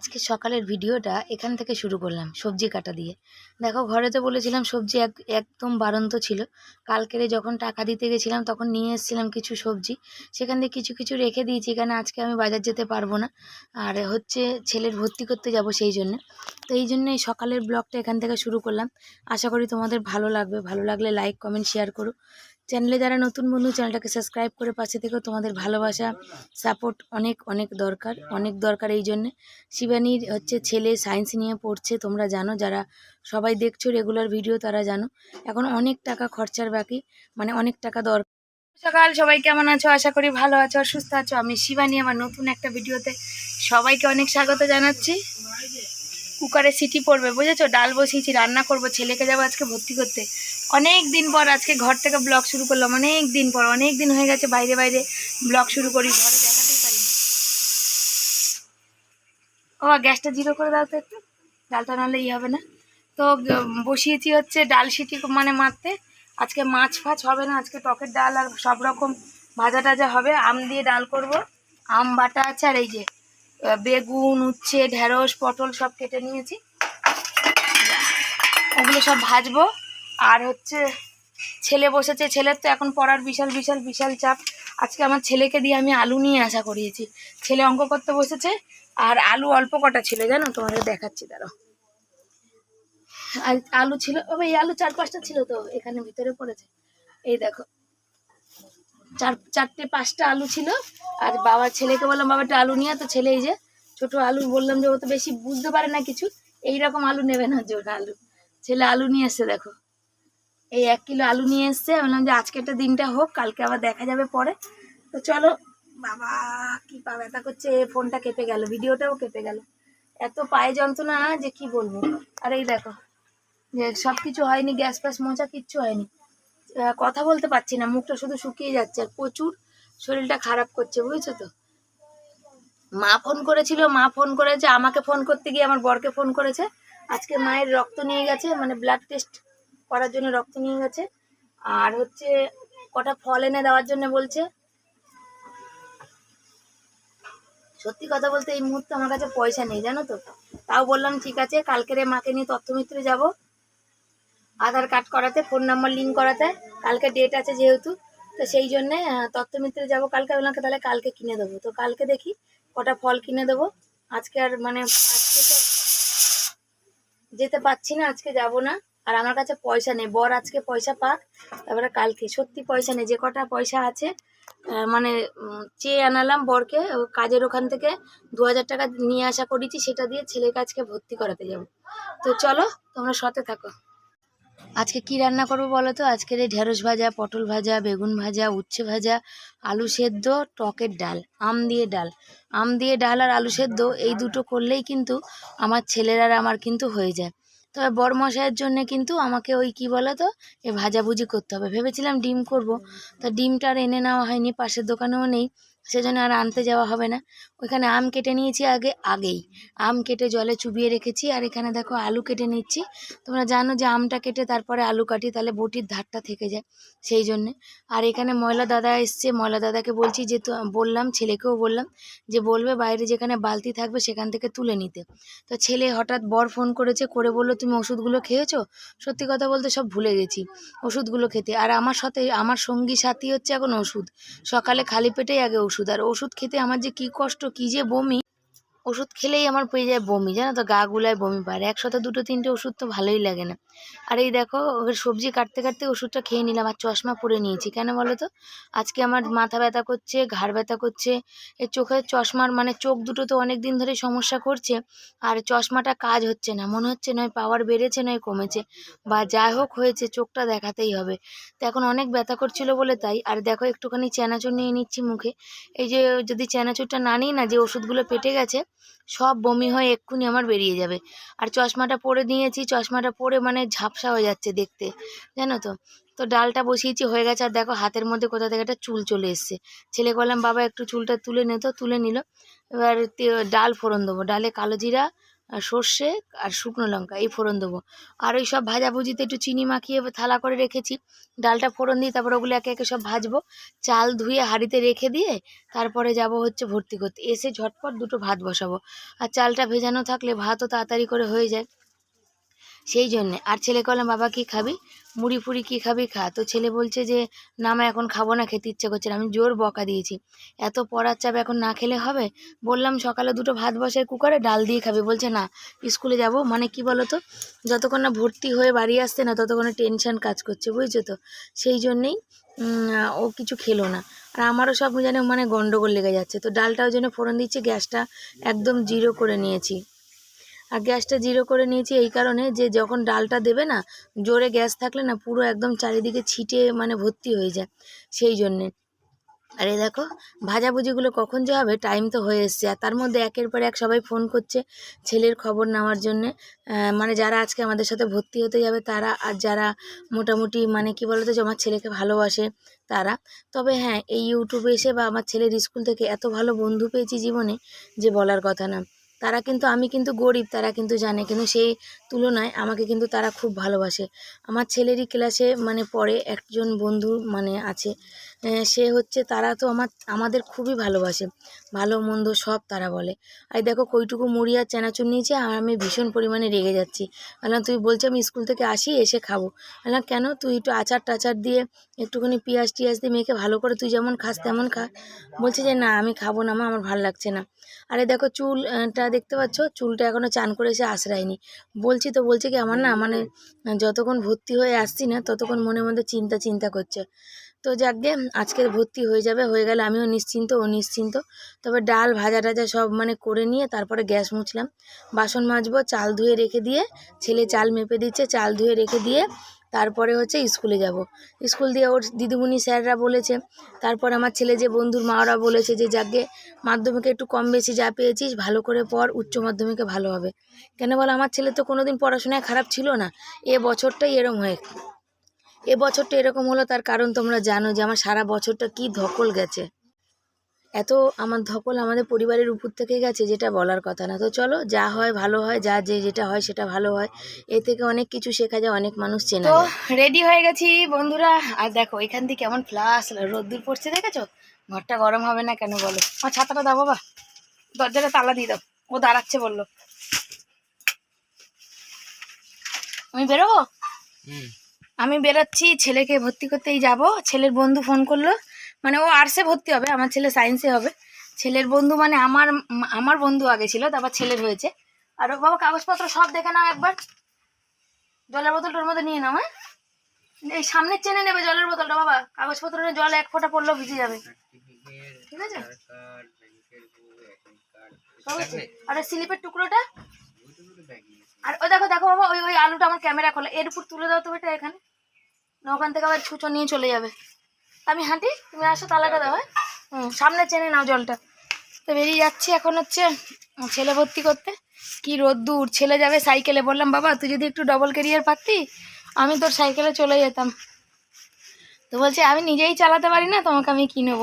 আজকে সকালের ভিডিওটা এখান থেকে শুরু করলাম, সবজি কাটা দিয়ে। দেখো, ঘরে তো বলেছিলাম সবজি এক, একদম বারন্ত ছিল। কালকেরে যখন টাকা দিতে গেছিলাম, তখন নিয়ে এসেছিলাম কিছু সবজি। সেখান থেকে কিছু কিছু রেখে দিয়েছি, এখানে আজকে আমি বাজার যেতে পারব না। আর হচ্ছে ছেলের ভর্তি করতে যাব সেই জন্য। তো এই জন্য সকালের ব্লগটা এখান থেকে শুরু করলাম। আশা করি তোমাদের ভালো লাগবে। ভালো লাগলে লাইক কমেন্ট শেয়ার করো। চ্যানেলে যারা নতুন বন্ধু চ্যানেলটাকে সাবস্ক্রাইব করে পাশে থেকে তোমাদের ভালোবাসা সাপোর্ট অনেক অনেক দরকার অনেক দরকার এই জন্যে। শিবানীর হচ্ছে ছেলে সায়েন্স নিয়ে পড়ছে, তোমরা জানো, যারা সবাই দেখছ রেগুলার ভিডিও তারা জানো। এখন অনেক টাকা খরচার বাকি মানে অনেক টাকা দরকার। সকাল, সবাই কেমন আছো? আশা করি ভালো আছো আর সুস্থ আছো। আমি শিবানী, আমার নতুন একটা ভিডিওতে সবাইকে অনেক স্বাগত জানাচ্ছি। কুকারে সিটি পড়বে, বুঝেছ? ডাল বসিয়েছি, রান্না করব, ছেলেকে যাব আজকে ভর্তি করতে। অনেক দিন পর আজকে ঘর থেকে ব্লগ শুরু করলাম, অনেক দিন পর, অনেক দিন হয়ে গেছে বাইরে বাইরে ব্লগ শুরু করি, ঘরে দেখাতেই পারিনি। ও, গ্যাসটা জিরো করে দাও তো একটু, ডালটা নাহলে ই হবে না। তো বসিয়েছি হচ্ছে ডাল সিটি মানে মারতে। আজকে মাছ ফাছ হবে না, আজকে টকের ডাল আর সব রকম ভাজা টাজা হবে। আম দিয়ে ডাল করব, আম বাটা আছে আর এই যে বেগুন, উচ্ছে, ঢেঁড়স, পটল সব কেটে নিয়েছি। ওগুলো সব ভাজবো। আর হচ্ছে ছেলে বসেছে, ছেলের তো এখন পড়ার বিশাল বিশাল বিশাল চাপ। আজকে আমার ছেলেকে দিয়ে আমি আলু নিয়ে আসা করিয়েছি। ছেলে অঙ্ক করতে বসেছে, আর আলু অল্প কটা ছিল, জানো? তোমাদের দেখাচ্ছি, দাঁড়াও। আলু ছিল এই আলু চার পাঁচটা ছিল তো, এখানে ভিতরে পড়েছে। এই দেখো চার, চারটে পাঁচটা আলু ছিল। আর বাবার ছেলেকে বললাম, বাবা বাবাটা আলু নিয়ে তো ছেলে, এই যে ছোট আলু বললাম যে ও তো বেশি বুঝতে পারে না কিছু এই রকম আলু নেবে না জোর আলু। ছেলে আলু নিয়ে এসছে, দেখো। এই এক কিলো আলু নিয়ে এসছে বললাম যে আজকেরটা দিনটা হোক, কালকে আবার দেখা যাবে পরে। তো চলো, বাবা কি পা ব্যথা করছে ফোনটা কেঁপে গেল, ভিডিওটাও কেঁপে গেল। এত পায়ে যন্ত্রণা, যে কি বলব? আর এই দেখো, যে সব কিছু হয়নি, গ্যাস ফ্যাস মোচা কিচ্ছু হয়নি। কথা বলতে পারছি না। মুখটা শুধু শুকিয়ে যাচ্ছে আর প্রচুর শরীরটা খারাপ করছে, বুঝেছ তো? মা ফোন করেছিল, মা ফোন করেছে, আমাকে ফোন করতে গিয়ে আমার বরকে ফোন করেছে। আজকে মায়ের রক্ত নিয়ে গেছে মানে ব্লাড টেস্ট করার জন্য রক্ত নিয়ে গেছে। আর হচ্ছে কটা ফল এনে দেওয়ার জন্য বলছে। সত্যি কথা বলতে এই মুহূর্তে আমার কাছে পয়সা নেই, জানো তো? তাও বললাম, ঠিক আছে কালকেরে মাকে নিয়ে তথ্যমিত্রে যাব। আধার কার্ড করাতে ফোন নাম্বার লিঙ্ক করাতে কালকে ডেট আছে যেহেতু তো সেই জন্যে আহ, তথ্যমিত্রে যাব কালকে। বললাম তাহলে কালকে কিনে দেবো। তো কালকে দেখি কটা ফল কিনে দেবো। আজকে আর মানে আজকে তো যেতে পারছি না আজকে যাব না। আর আমার কাছে পয়সা নেই বর আজকে পয়সা পাক তারপরে কালকে। সত্যি পয়সা নেই যে কটা পয়সা আছে মানে চেয়ে আনালাম বরকে কাজের ওখান থেকে দু হাজার টাকা নিয়ে আসা করেছি সেটা দিয়ে ছেলেকে আজকে ভর্তি করাতে যাব। তো চলো তোমরা সতে থাকো। আজকে কি রান্না করব বলো তো? আজকের এই ঢেঁড়স ভাজা, পটল ভাজা, বেগুন ভাজা, উচ্ছে ভাজা, আলু সেদ্ধ, টকের ডাল, আম দিয়ে ডাল। আম দিয়ে ডাল আর আলু সেদ্ধ, এই দুটো করলেই কিন্তু আমার ছেলের আর আমার কিন্তু হয়ে যায়। তবে বড়মশাইয়ের জন্য কিন্তু আমাকে ওই কি বলো তো? এ ভাজাভুজি করতে হবে। ভেবেছিলাম ডিম করব। তা ডিমটা আর এনে নেওয়া হয়নি, পাশের দোকানেও নেই। সেজন্য আর আনতে যাওয়া হবে না। ওইখানে আম কেটে নিয়েছি আগে, আগেই। আম কেটে জলে চুবিয়ে রেখেছি আর এখানে দেখো আলু কেটে নিচ্ছি। তোমরা জানো যে আমটা কেটে তারপরে আলু কাটি, তাহলে বটির ধারটা থেকে যায় সেই জন্যে। আর এখানে ময়লা দাদা এসছে, ময়লা দাদাকে বলছি যে তো, বললাম, ছেলেকেও বললাম যে বলবে বাইরে যেখানে বালতি থাকবে সেখান থেকে তুলে নিতে। তো ছেলে হঠাৎ বর ফোন করেছে, করে বলল, তুমি ওষুধগুলো খেয়েছো? সত্যি কথা বলতে সব ভুলে গেছি ওষুধগুলো খেতে। আর আমার সাথে, আমার সঙ্গী সাথী হচ্ছে এখন ওষুধ। সকালে খালি পেটেই আগে ওষুধ। আর ওষুধ খেতে আমার যে কি কষ্ট কি যে বমি ওষুধ খেলেই আমার পেয়ে যায় বমি, জানো তো? গা গুলায় বমি পারে একসাথে দুটো, তিনটে ওষুধ তো ভালোই লাগে না। আর এই দেখো সবজি কাটতে কাটতে ওষুধটা খেয়ে নিলাম আর চশমা পরে নিয়েছি। কেন বলো তো? আজকে আমার মাথা ব্যথা করছে, ঘাড় ব্যথা করছে। এই চোখের চশমার মানে চোখ দুটো তো অনেক দিন ধরে সমস্যা করছে। আর চশমাটা কাজ হচ্ছে না, মনে হচ্ছে নয় পাওয়ার বেড়েছে, নয় কমেছে। বা যাই হোক হয়েছে, চোখটা দেখাতেই হবে। তো এখন অনেক ব্যথা করছিল বলে তাই। আর দেখো, একটুখানি চেনাচুর নিয়ে নিচ্ছি মুখে। এই যে যদি চেনাচুরটা না নিই না, যে ওষুধগুলো পেটে গেছে সব বমি হয়ে এক্ষুনি আমার বেরিয়ে যাবে। আর চশমাটা পরে নিয়েছি চশমাটা পরে মানে ঝাপসা হয়ে যাচ্ছে দেখতে, জানো তো? তো ডালটা বসিয়েছি, হয়ে গেছে। আর দেখো হাতের মধ্যে কোথা থেকে একটা চুল চলে এসছে। ছেলে বললাম, বাবা, একটু চুলটা তুলে নে তো। তুলে নিল। এবার ডাল ফোড়ন দেবো। ডালে কালো জিরা আর সর্ষে আর শুকনো লঙ্কা, এই ফোড়ন দেবো। আর ওই সব ভাজাভুজিতে একটু চিনি মাখিয়ে থালা করে রেখেছি। ডালটা ফোড়ন দিয়ে তারপর ওগুলো একে একে সব ভাজবো। চাল ধুয়ে হাঁড়িতে রেখে দিয়ে তারপরে যাব হচ্ছে ভর্তি করতে। এসে ঝটপট দুটো ভাত বসাবো। আর চালটা ভেজানো থাকলে ভাতও তাড়াতাড়ি করে হয়ে যায়। সেই জন্যে। আর ছেলে বললাম, বাবা, কি খাবি? মুড়ি ফুড়ি কী খাবি খা। তো ছেলে বলছে যে, না মা, এখন খাব না, খেতে ইচ্ছে করছে না। আমি জোর বকা দিয়েছি। এত পড়ার চাপ এখন না খেলে হবে? বললাম, সকালে দুটো ভাত বসায় কুকারে, ডাল দিয়ে খাবি। বলছে, না, স্কুলে যাব। মানে কি বলো তো যতক্ষণ না ভর্তি হয়ে বাড়ি আসছে না, ততক্ষণে টেনশন কাজ করছে, বুঝছ তো? সেই জন্যেই ও কিছু খেলো না। আর আমারও সব যেন মানে গন্ডগোল লেগে যাচ্ছে। তো ডালটা ওই জন্য ফোড়ন দিচ্ছি, গ্যাসটা একদম জিরো করে নিয়েছি। আর গ্যাসটা জিরো করে নিয়েছি এই কারণে যে যখন ডালটা দেবে না, জোরে গ্যাস থাকলে না পুরো একদম চারিদিকে ছিটে মানে ভর্তি হয়ে যায় সেই জন্যে। আর এই দেখো ভাজাভুজিগুলো কখন যে হবে টাইম তো হয়ে এসছে। আর তার মধ্যে একের পর এক সবাই ফোন করছে ছেলের খবর নেওয়ার জন্যে। মানে যারা আজকে আমাদের সাথে ভর্তি হতে যাবে তারা আর যারা মোটামুটি মানে কি বলতো যে আমার ছেলেকে ভালোবাসে তারা। তবে হ্যাঁ এই ইউটিউবে এসে বা আমার ছেলের স্কুল থেকে এত ভালো বন্ধু পেয়েছি জীবনে যে বলার কথা না। তারা কিন্তু আমি কিন্তু গরিব, তারা কিন্তু জানে। কিন্তু সেই তুলনায় আমাকে কিন্তু তারা খুব ভালোবাসে। আমার ছেলেরই ক্লাসে মানে পড়ে একজন বন্ধু মানে আছে। সে হচ্ছে তারা তো আমার, আমাদের খুবই ভালোবাসে। ভালো, মন্দ সব তারা বলে। আর দেখো কইটুকু মুড়ি আর চানাচুর নিয়েছে, আর আমি ভীষণ পরিমাণে রেগে যাচ্ছি। বললাম তুই বলছি আমি স্কুল থেকে আসি, এসে খাব। বললাম কেন? তুই একটু আচার টাচার দিয়ে একটুখানি পিঁয়াজ টিয়াজ দিয়ে মেয়েকে ভালো করে তুই যেমন খাস তেমন খা। বলছে যে না, আমি খাব না মা, আমার ভালো লাগছে না। আরে দেখো চুলটা দেখতে পাচ্ছ? চুলটা এখনও চান করে এসে আশ্রায়নি। বলছি তো, বলছে কি আমার না মানে যতক্ষণ ভর্তি হয়ে আসছি না, ততক্ষণ মনের মধ্যে চিন্তা চিন্তা করছে। তো যাকগে, আজকের ভর্তি হয়ে যাবে, হয়ে গেলে আমিও নিশ্চিন্ত, ও নিশ্চিন্ত। তবে ডাল ভাজা টাজা সব মানে করে নিয়ে তারপরে গ্যাস মুছলাম। বাসন মাজবো, চাল ধুয়ে রেখে দিয়ে, ছেলে চাল মেপে দিচ্ছে, চাল ধুয়ে রেখে দিয়ে তারপরে হচ্ছে স্কুলে যাব। স্কুল দিয়ে ওর দিদিমণি স্যাররা বলেছে, তারপর আমার ছেলে যে বন্ধুর মাওরা বলেছে যে যাকে মাধ্যমিকে একটু কম বেশি যা পেয়েছিস, ভালো করে পড়, উচ্চ মাধ্যমিকে ভালো হবে। কেন বলো, আমার ছেলে তো কোনোদিন পড়াশোনায় খারাপ ছিল না, এ বছরটাই এরম হয়ে এ বছরটা এরকম হলো তার কারণ তোমরা জানো যে আমার সারা বছরটা কি ধকল গেছে। এত আমার ধকল আমাদের পরিবারের উপর থেকে গেছে যেটা বলার কথা না। তো চলো যা হয় ভালো হয় যা যে যেটা হয় সেটা ভালো হয়। এ থেকে অনেক কিছু শেখা যায় অনেক মানুষ চেনা তো রেডি হয়ে গেছি বন্ধুরা। আর দেখো এখান থেকে কেমন ফ্লাস রোদ্দুর পড়ছে দেখেছ? ঘরটা গরম হবে না কেন বলো? আমার ছাতাটা দাও বাবা। দরজাটা তালা দিয়ে দাও। ও দাঁড়াচ্ছে বলল। আমি বেরোবো? আমি বেরোচ্ছি, ছেলেকে ভর্তি করতেই যাব। ছেলের বন্ধু ফোন করল। মানে ও আর্টসে ভর্তি হবে, আমার ছেলে সায়েন্সে হবে। ছেলের বন্ধু মানে আমার আমার বন্ধু আগে ছিল, তারপর ছেলের হয়েছে। আর বাবা কাগজপত্র সব দেখে নাও একবার। জলের বোতলটার মধ্যে নিয়ে নাও হ্যাঁ। এই সামনের চেনে নেবে জলের বোতলটা বাবা। কাগজপত্র জল এক ফোঁটা পড়লেও ভিজে যাবে। ঠিক আছে? আর স্লিপের টুকরোটা? আর ও দেখো দেখো বাবা, ওই ওই আলুটা আমার ক্যামেরা খোলা। এর উপর তুলে দাও তো বেটা এখানে। না, ওখান থেকে আবার ছুঁচো নিয়ে চলে যাবে। আমি হাঁটি, তুমি আসো তালাটা দাও হ্যাঁ? হুম, সামনে চেনে নাও জলটা। তো বেরিয়ে যাচ্ছি এখন হচ্ছে ছেলে ভর্তি করতে। কি রোদ্দুর, ছেলে যাবে সাইকেলে। বললাম, বাবা, তুই যদি একটু ডবল ক্যারিয়ার পারতি আমি তোর সাইকেলে চলে যেতাম। তো বলছে, আমি নিজেই চালাতে পারি না, তোমাকে আমি কি নেব?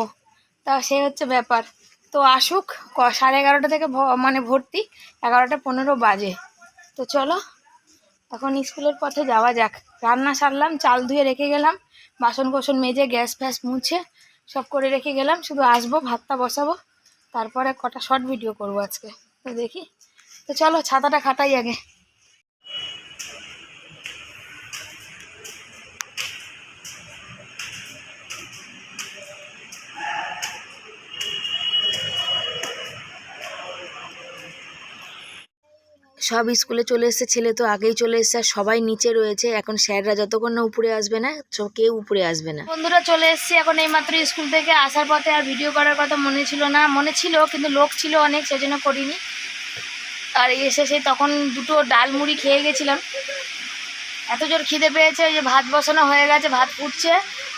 তা সে হচ্ছে ব্যাপার। তো আসুক সাড়ে এগারোটা থেকে মানে ভর্তি, এগারোটা পনেরো বাজে। তো চলো এখন স্কুলের পথে যাওয়া যাক। রান্না সারলাম, চাল ধুয়ে রেখে গেলাম বাসন কোসন মেজে, গ্যাস ফ্যাস মুছে সব করে রেখে গেলাম। শুধু আসব, ভাতটা বসাবো, তারপরে কটা শর্ট ভিডিও করব আজকে। তো দেখি। তো চলো, ছাতাটা খাটাই আগে। সব স্কুলে চলে এসেছে, ছেলে তো আগেই চলে এসেছে আর সবাই নিচে রয়েছে। এখন স্যাররা যতক্ষণ না উপরে আসবে না কেউ উপরে আসবে না। বন্ধুরা চলে এসেছি এখন এইমাত্র স্কুল থেকে। আসার পথে আর ভিডিও করার কথা মনে ছিল না, মনে ছিল, কিন্তু লোক ছিল অনেক, সেজন্য করিনি। আর এসে সেই তখন দুটো ডাল মুড়ি খেয়ে গেছিলাম। এত জোর খিদে পেয়েছে যে ভাত বসানো হয়ে গেছে, ভাত ফুটছে।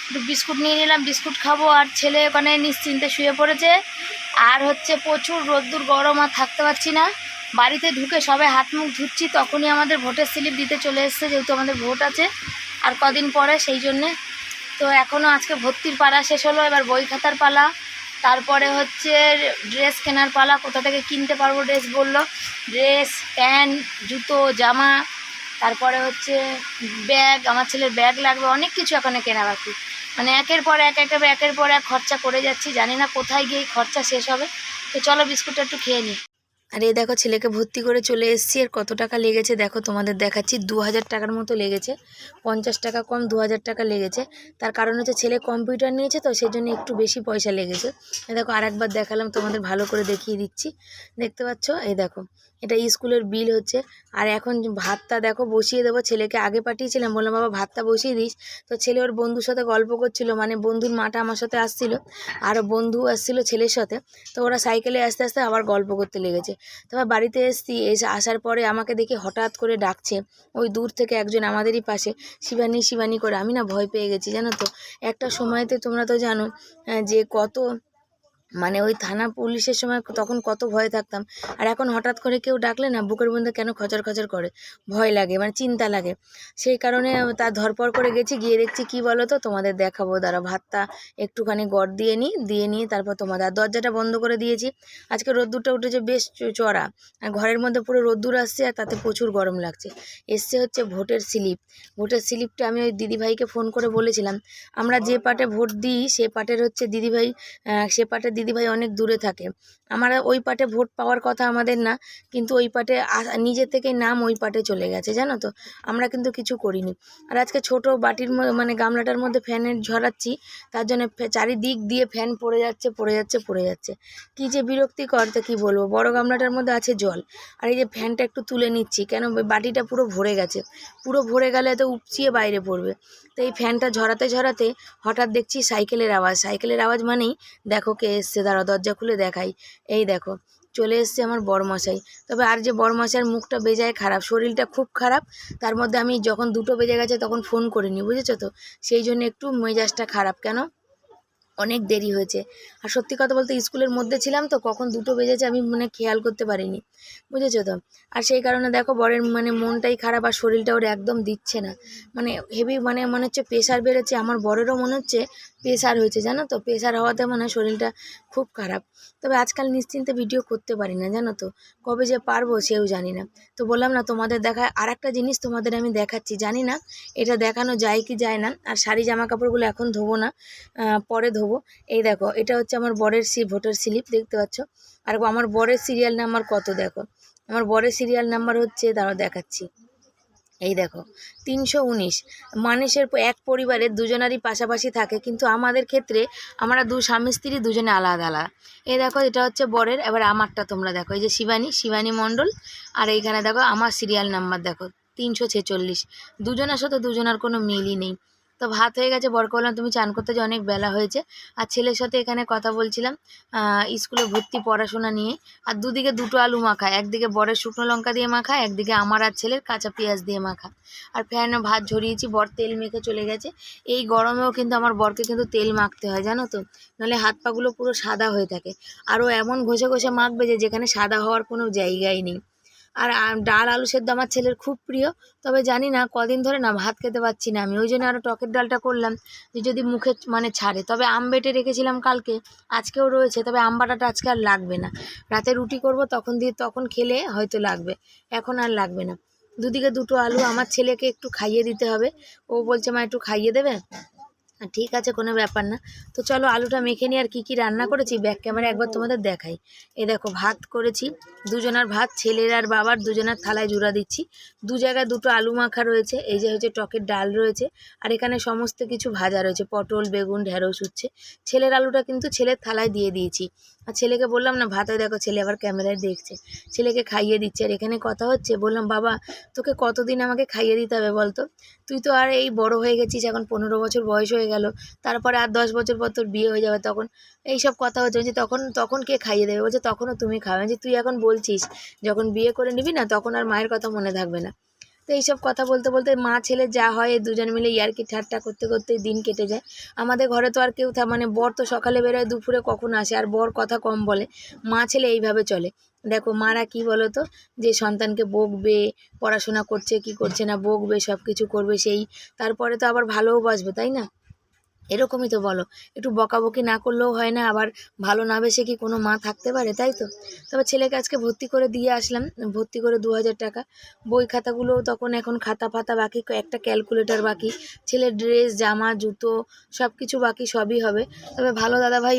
একটু বিস্কুট নিয়ে নিলাম, বিস্কুট খাব। আর ছেলে ওখানে নিশ্চিন্তে শুয়ে পড়েছে। আর হচ্ছে প্রচুর রোদ্দুর, গরম, আর থাকতে পারছি না। বাড়িতে ঢুকে সবে হাত মুখ ধুচ্ছি, তখনই আমাদের ভোটের স্লিপ দিতে চলে এসছে, যেহেতু আমাদের ভোট আছে, আর কদিন পরে সেই জন্যে। তো এখনও আজকে ভর্তির পালা শেষ হলো, এবার বই খাতার পালা, তারপরে হচ্ছে ড্রেস কেনার পালা, কোথা থেকে কিনতে পারব ড্রেস বলল, ড্রেস, প্যান্ট, জুতো, জামা, তারপরে হচ্ছে ব্যাগ, আমার ছেলের ব্যাগ লাগবে, অনেক কিছু এখানে কেনা বাকি। মানে একের পর এক, একের একের পর এক খরচা করে যাচ্ছি, জানি না কোথায় গিয়ে খরচা শেষ হবে। তো চলো বিস্কুটটা একটু খেয়ে নিই আর এই দেখো ছেলেকে ভর্তি করে চলে এসেছি, আর কত টাকা লেগেছে দেখো তোমাদের দেখাচ্ছি, দু হাজার টাকার মতো লেগেছে, পঞ্চাশ টাকা কম, দু হাজার টাকা লেগেছে। তার কারণ হচ্ছে ছেলে কম্পিউটার নিয়েছে তো সেই জন্য একটু বেশি পয়সা লেগেছে। দেখো আরেকবার দেখালাম, তোমাদের ভালো করে দেখিয়ে দিচ্ছি। দেখতে পাচ্ছ? এই দেখো, এটা স্কুলের বিল হচ্ছে। আর এখন ভাতটা দেখো বসিয়ে দেবো, ছেলেকে আগে পাঠিয়েছিলাম, বললাম, বাবা, ভাতটা বসিয়ে দিস। তো ছেলে ওর বন্ধুর সাথে গল্প করছিল মানে বন্ধুর মাটা আমার সাথে আসছিল আর বন্ধু আসছিল ছেলের সাথে। তো ওরা সাইকেলে আস্তে আস্তে আবার গল্প করতে লেগেছে। তারপর বাড়িতে এসছি, এসে আসার পরে আমাকে দেখে হঠাৎ করে ডাকছে। ওই দূর থেকে একজন আমাদেরই পাশে, শিবানী শিবানী করে। আমি না ভয় পেয়ে গেছি, জানো তো? একটা সময়তে তোমরা তো জানো যে কত মানে ওই থানা পুলিশের সময় তখন কত ভয়ে থাকতাম। আর এখন হঠাৎ করে কেউ ডাকলে না, বুকের মধ্যে কেন খচর খচর করে? ভয় লাগে মানে চিন্তা লাগে। সেই কারণে তার ধরপড় করে গেছি, গিয়ে দেখছি কি বলো তো তোমাদের দেখাবো। দাঁড়া ভাতটা একটুখানি গড় দিয়ে নিই, দিয়ে নিয়ে তারপর তোমাদের, আর দরজাটা বন্ধ করে দিয়েছি। আজকে রোদ্দুরটা উঠেছে বেশ চড়া। আর ঘরের মধ্যে পুরো রোদ্দুর আসছে আর তাতে প্রচুর গরম লাগছে। এসছে হচ্ছে ভোটের স্লিপ। ভোটের স্লিপটা আমি ওই দিদিভাইকে ফোন করে বলেছিলাম, আমরা যে পাটে ভোট দিই, সে পাটের হচ্ছে দিদিভাই সে পার্টের দিদিভাই অনেক দূরে থাকে। আমরা ওই পাটে ভোট পাওয়ার কথা আমাদের না, কিন্তু ওই পাটে নিজে থেকে নাম ওই পাটে চলে গেছে, জানো তো? আমরা কিন্তু কিছু করিনি। আর আজকে ছোট বাটির মানে গামলাটার মধ্যে ফ্যানের ঝরাচ্ছি, তার জন্য চারিদিক দিয়ে ফ্যান পড়ে যাচ্ছে পড়ে যাচ্ছে পড়ে যাচ্ছে। কী যে বিরক্তিকর তা কী বলব? বড় গামলাটার মধ্যে আছে জল। আর এই যে ফ্যানটা একটু তুলে নিচ্ছি, কেন বাটিটা পুরো ভরে গেছে? পুরো ভরে গেলে তো উপচিয়ে বাইরে পড়বে। তো এই ফ্যানটা ঝরাতে ঝরাতে হঠাৎ দেখছি সাইকেলের আওয়াজ। সাইকেলের আওয়াজ মানেই দেখো কে এসছে। দাঁড়া দরজা খুলে দেখাই। এই দেখো, চলে এসছে আমার বড়মশাই তবে আর যে বড়মশাইয়ের মুখটা বেজায় খারাপ, শরীরটা খুব খারাপ, তার মধ্যে আমি যখন দুটো বেজে গেছে তখন ফোন করিনি, বুঝেছ তো? সেই জন্য একটু মেজাজটা খারাপ। কেন? অনেক দেরি হয়েছে। আর সত্যি কথা বলতে স্কুলের মধ্যে ছিলাম তো, কখন দুটো বেজেছে আমি মানে খেয়াল করতে পারিনি। বুঝেছ তো? আর সেই কারণে দেখো বরের মানে মনটাই খারাপ আর শরীরটা ওর একদম দিচ্ছে না। মানে হেভি মানে মনে হচ্ছে প্রেশার বেড়েছে। আমার বরেরও মনে হচ্ছে প্রেশার হয়েছে, জানো তো? প্রেশার হওয়াতে মনে হয় শরীরটা খুব খারাপ। তবে আজকাল নিশ্চিন্তে ভিডিও করতে পারি না, জানো তো? কবে যে পারব সেও জানি না। তো বললাম না, তোমাদের দেখায় আর একটা জিনিস তোমাদের আমি দেখাচ্ছি। জানি না, এটা দেখানো যায় কি যায় না। আর শাড়ি জামা কাপড়গুলো এখন ধোবো না পরে ধোবো। এই দেখো, এটা হচ্ছে আমার বরের সি, ভোটার স্লিপ, দেখতে পাচ্ছ? আর আমার বরের সিরিয়াল নাম্বার কত, দেখো? আমার বরের সিরিয়াল নাম্বার হচ্ছে, দাঁড়াও দেখাচ্ছি। এই দেখো, তিনশো উনিশ। মানুষের এক পরিবারে দুজনারই পাশাপাশি থাকে, কিন্তু আমাদের ক্ষেত্রে আমরা দু স্বামী স্ত্রী দুজনে আলাদা আলাদা। এই দেখো, এটা হচ্ছে বরের, এবার আমারটা তোমরা দেখো। এই যে শিবানী শিবানী মণ্ডল, আর এইখানে দেখো, আমার সিরিয়াল নাম্বার দেখো, তিনশো ছেচল্লিশ। দুজনের সাথে দুজনার কোনো মিলই নেই। তো ভাত হয়ে গেছে বরকে বললাম তুমি চান করতে যে অনেক বেলা হয়েছে। আর ছেলের সাথে এখানে কথা বলছিলাম স্কুলে ভর্তি পড়াশোনা নিয়ে। আর দুদিকে দুটো আলু মাখা একদিকে বরের শুকনো লঙ্কা দিয়ে মাখা একদিকে আমার আর ছেলের কাঁচা পেঁয়াজ দিয়ে মাখা আর ফ্যানে ভাত ঝরিয়েছি, বর তেল মেখে চলে গেছে। এই গরমেও কিন্তু আমার বরকে কিন্তু তেল মাখতে হয়, জানো তো? নাহলে হাত পাগুলো পুরো সাদা হয়ে থাকে। আরও এমন ঘষে ঘষে মাখবে যে, যেখানে সাদা হওয়ার কোনো জায়গাই নেই। আর ডাল, আলু সেদ্ধ আমার ছেলের খুব প্রিয়। তবে জানি না, কদিন ধরে না ভাত খেতে পাচ্ছি না আমি। ওই জন্য আরও টকের ডালটা করলাম, যে যদি মুখে মানে ছাড়ে। তবে আম বেটে রেখেছিলাম কালকে, আজকেও রয়েছে। তবে আম বাটাটা আজকে আর লাগবে না। রাতে রুটি করব, তখন দিয়ে, তখন খেলে হয়তো লাগবে। এখন আর লাগবে না। দুদিকে দুটো আলু আমার ছেলেকে একটু খাইয়ে দিতে হবে। ও বলছে, মা, একটু খাইয়ে দেবে? ঠিক আছে, কোনো ব্যাপার না। তো চলো আলুটা মেখে নিয়ে আর কী কী রান্না করেছি, ব্যাক ক্যামেরা একবার তোমাদের দেখাই। এ দেখো, ভাত করেছি, দুজনার ভাত, ছেলের আর বাবার, দুজনার থালায় জুড়া দিচ্ছি। দু জায়গায় দুটো আলু মাখা রয়েছে, এই যে হচ্ছে টকের ডাল রয়েছে, আর এখানে সমস্ত কিছু ভাজা রয়েছে, পটল, বেগুন, ঢেঁড়স উচ্ছে। ছেলের আলুটা কিন্তু ছেলের থালায় দিয়ে দিয়েছি। আর ছেলেকে বললাম না, ভাতে দেখো, ছেলে আবার ক্যামেরায় দেখছে। ছেলেকে খাইয়ে দিচ্ছে, আর এখানে কথা হচ্ছে, বললাম, বাবা, তোকে কতদিন আমাকে খাইয়ে দিতে হবে বলতো? তুই তো আর এই বড় হয়ে গেছিস, এখন পনেরো বছর বয়স হয়ে গেল, তারপরে আর দশ বছর পর তোর বিয়ে হয়ে যাবে তখন। এইসব কথা হচ্ছে যে তখন তখন কে খাইয়ে দেবে? বলছে তখনও তুমি খাবে। যে তুই এখন বলছিস, যখন বিয়ে করে নিবি না, তখন আর মায়ের কথা মনে থাকবে না। তো এইসব কথা বলতে বলতে মা, ছেলে যা হয় দুজন মিলে ইয়ার্কি ঠাট্টা করতে করতে দিন কেটে যায়। আমাদের ঘরে তো আর কেউ থা মানে বর তো সকালে বেরোয়, দুপুরে কখন আসে? আর বর কথা কম বলে। মা, ছেলে এইভাবে চলে। দেখো, মারা কি বলো তো যে সন্তানকে বকবে, পড়াশোনা করছে, কি করছে না বকবে সব কিছু করবে সেই। তারপরে তো আবার ভালোও বাসবে তাই না? এরকমই তো বলো। একটু বকাবকি না করলেও হয় না, আবার ভালো না বেসে কি কোনো মা থাকতে পারে, তাই তো? তবে ছেলেকে আজকে ভর্তি করে দিয়ে আসলাম, ভর্তি করে দু হাজার টাকা। বই খাতাগুলোও তখন এখন খাতা ফাতা বাকি, একটা ক্যালকুলেটর বাকি, ছেলের ড্রেস, জামা, জুতো সব কিছু বাকি, সবই হবে। তবে ভালো দাদাভাই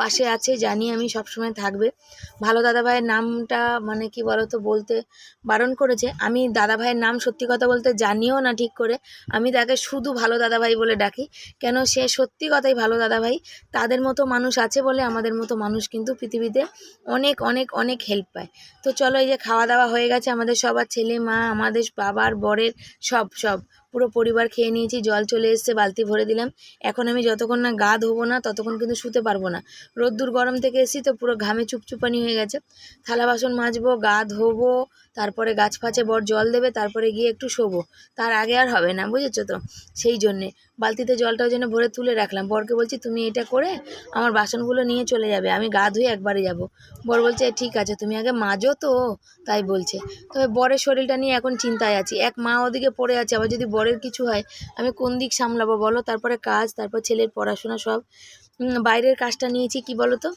পাশে আছে, জানি আমি সবসময় থাকবে। ভালো দাদাভাইয়ের নামটা মানে কি বলো তো বলতে বারণ করেছে। আমি দাদাভাইয়ের নাম সত্যি কথা বলতে জানিও না ঠিক করে। আমি তাকে শুধু ভালো দাদাভাই বলে ডাকি। কেন সে সত্যি কথাই ভালো দাদা ভাই তাদের মতো মানুষ আছে বলে আমাদের মতো মানুষ কিন্তু পৃথিবীতে অনেক অনেক অনেক হেল্প পায়। তো চলো এই যে খাওয়া দাওয়া হয়ে গেছে, আমাদের সবার ছেলে, মা, আমাদের বাবার, বরের সব সব। পুরো পরিবার খেয়ে নিয়েছি, জল চলে এসছে, বালতি ভরে দিলাম। এখন আমি যতক্ষণ না গা ধোবো না, ততক্ষণ কিন্তু শুতে পারব না। রোদ্দুর গরম থেকে এসেছি তো পুরো ঘামে চুপচুপানি হয়ে গেছে। থালা বাসন মাজবো, গা ধোবো, তারপরে গাছ ফাঁচে বর জল দেবে, তারপরে গিয়ে একটু শোবো। তার আগে আর হবে না, বুঝেছ তো? সেই জন্যে বালতিতে জলটা ওই জন্য ভরে তুলে রাখলাম। বরকে বলছি, তুমি এটা করে আমার বাসনগুলো নিয়ে চলে যাবে, আমি গা ধুয়ে একবারে যাব। বর বলছে, ঠিক আছে, তুমি আগে মাজো তো। তাই বলছে। তবে বরের শরীরটা নিয়ে এখন চিন্তায় আছি। এক মা ওদিকে পড়ে আছে, আবার যদি বরের কিছু হয়, আমি কোন দিক সামলাবো বলো? তারপরে কাজ, তারপর ছেলের পড়াশোনা সব। বাইরের কাজটা নিয়েছি কি বলো তো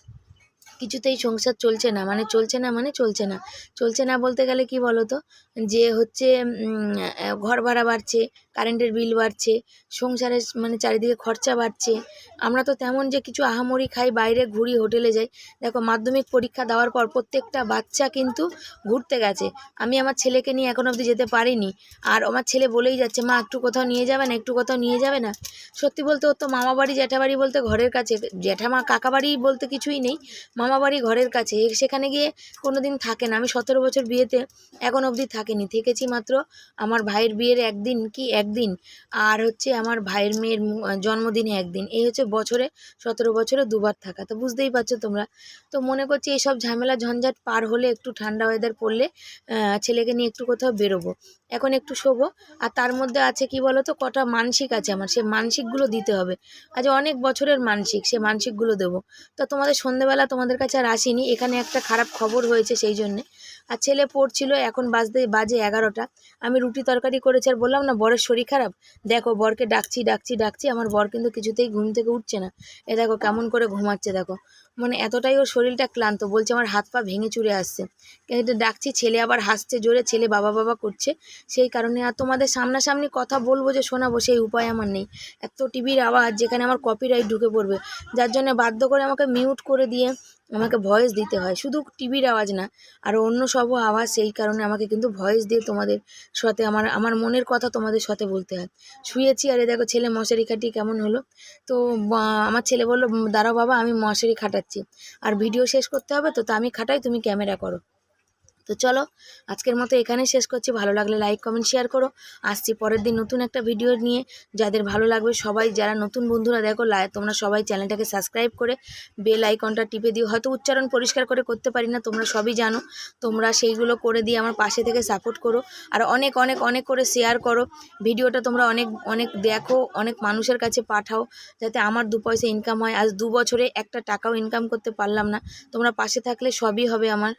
কিছুতেই সংসার চলছে না মানে চলছে না মানে চলছে না। চলছে না বলতে গেলে কি বলো তো যে হচ্ছে ঘর ভাড়া বাড়ছে, কারেন্টের বিল বাড়ছে, সংসারের মানে চারিদিকে খরচা বাড়ছে। আমরা তো তেমন যে কিছু আহামরি খাই, বাইরে ঘুরি, হোটেলে যাই। দেখো, মাধ্যমিক পরীক্ষা দেওয়ার পর প্রত্যেকটা বাচ্চা কিন্তু ঘুরতে গেছে। আমি আমার ছেলেকে নিয়ে এখন অবধি যেতে পারিনি। আর আমার ছেলে বলেই যাচ্ছে, মা, একটু কোথাও নিয়ে যাবে না, একটু কোথাও নিয়ে যাবে না। সত্যি বলতে, ওর তো মামা বাড়ি জ্যাঠা বাড়ি বলতে ঘরের কাছে, জ্যাঠামা কাকা বাড়ি বলতে কিছুই নেই। মামা বাড়ি ঘরের কাছে। সেখানে গিয়ে কোনো দিন থাকে না। আমি সতেরো বছর বিয়েতে এখন অবধি থাকিনি। থেকেছি মাত্র আমার ভাইয়ের বিয়ের একদিন কি একদিন? আর হচ্ছে আমার ভাইয়ের মেয়ের জন্মদিনে একদিন। এই হচ্ছে বছরে সতেরো বছরে দুবার থাকা। তো বুঝতেই পারছ তোমরা। তো মনে করছি এইসব ঝামেলা ঝঞ্ঝাট পার হলে একটু ঠান্ডা ওয়েদার পড়লে ছেলেকে নিয়ে একটু কোথাও বেরোবো। এখন একটু শোবো। আর তার মধ্যে আছে কি বলো তো কটা মানসিক আছে আমার। সে মানসিকগুলো দিতে হবে। আজ অনেক বছরের মানসিক, সে মানসিকগুলো দেবো। তা তোমাদের সন্ধেবেলা তোমাদের কাছে আর আসেনি। এখানে একটা খারাপ খবর হয়েছে সেই জন্যে। আর ছেলে পড়ছিল, এখন বাজতে বাজে এগারোটা। আমি রুটি তরকারি করেছি আর বললাম, না, বরের শরীর খারাপ। দেখো, বরকে ডাকছি ডাকছি ডাকছি। আমার বর কিন্তু কিছুতেই ঘুম থেকে উঠছে না। এ দেখো, কেমন করে ঘুমাচ্ছে, দেখো। মানে এতটাই ওর শরীরটা ক্লান্ত বলছে আমার হাত পা ভেঙে চুরে আসছে। কিন্তু ডাকছি ছেলে আবার হাসছে জোরে ছেলে বাবা বাবা করছে। সেই কারণে আর তোমাদের সামনাসামনি কথা বলব যে শোনাবো সেই উপায় আমার নেই। এত টিভির আওয়াজ যেখানে আমার কপিরাইট ঢুকে পড়বে। যার জন্য বাধ্য করে আমাকে মিউট করে দিয়ে আমাকে ভয়েস দিতে হয়। শুধু টিভির আওয়াজ না আর অন্য সবও আওয়াজ সেই কারণে আমাকে কিন্তু ভয়েস দিয়ে তোমাদের সাথে আমার আমার মনের কথা তোমাদের সাথে বলতে হয়। শুয়েছি আরে দেখো ছেলে মশারি খাটিয়ে কেমন হলো? তো আমার ছেলে বলল "উম, দাঁড়াও বাবা আমি মশারি খাটাচ্ছি। আর ভিডিও শেষ করতে হবে তো তা আমি খাটাই তুমি ক্যামেরা করো। তো চলো, আজকের মতো এখানে শেষ করছি। ভালো লাগলে লাইক কমেন্ট শেয়ার করো। আসছি পরের দিন নতুন একটা ভিডিও নিয়ে। যাদের ভালো লাগবে সবাই, যারা নতুন বন্ধুরা, দেখো লাই তোমরা সবাই চ্যানেলটাকে সাবস্ক্রাইব করে বেল আইকনটা টিপে দিও। হয়তো উচ্চারণ পরিষ্কার করে করতে পারি না, তোমরা সবই জানো। তোমরা সেইগুলো করে দিয়ে আমার পাশে থেকে সাপোর্ট করো। আর অনেক অনেক অনেক করে শেয়ার করো। ভিডিওটা তোমরা অনেক অনেক দেখো, অনেক মানুষের কাছে পাঠাও, যাতে আমার দু পয়সা ইনকাম হয়। আজ দু বছরে একটা টাকাও ইনকাম করতে পারলাম না। তোমরা পাশে থাকলে সবই হবে আমার।